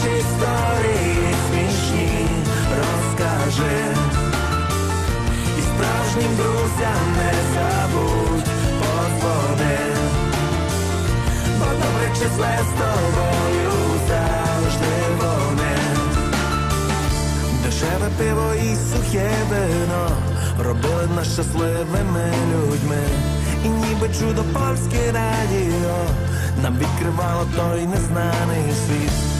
Історії смішні розкаже. І справжнім друзям не забудь подводи. Бо добре чи з тобою завжди вони. Дешеве пиво і сухе вино робили нас щасливими людьми. І ніби чудо польське радіо нам відкривало той незнаний світ.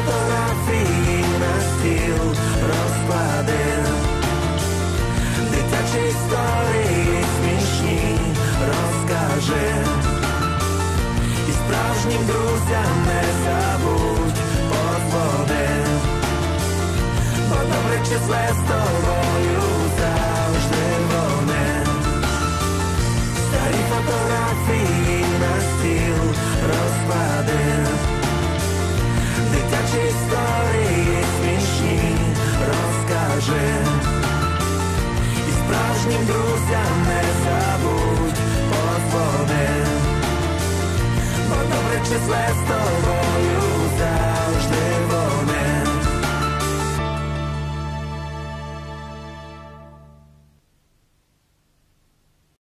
фотографії на стіл розкладив. Дитячі історії смішні розкаже. І справжнім друзям не забудь подводи. Бо добре числе з тобою Дитячі історії смішні розкаже. І справжнім друзям не забудь позвони, Бо добре числе з тобою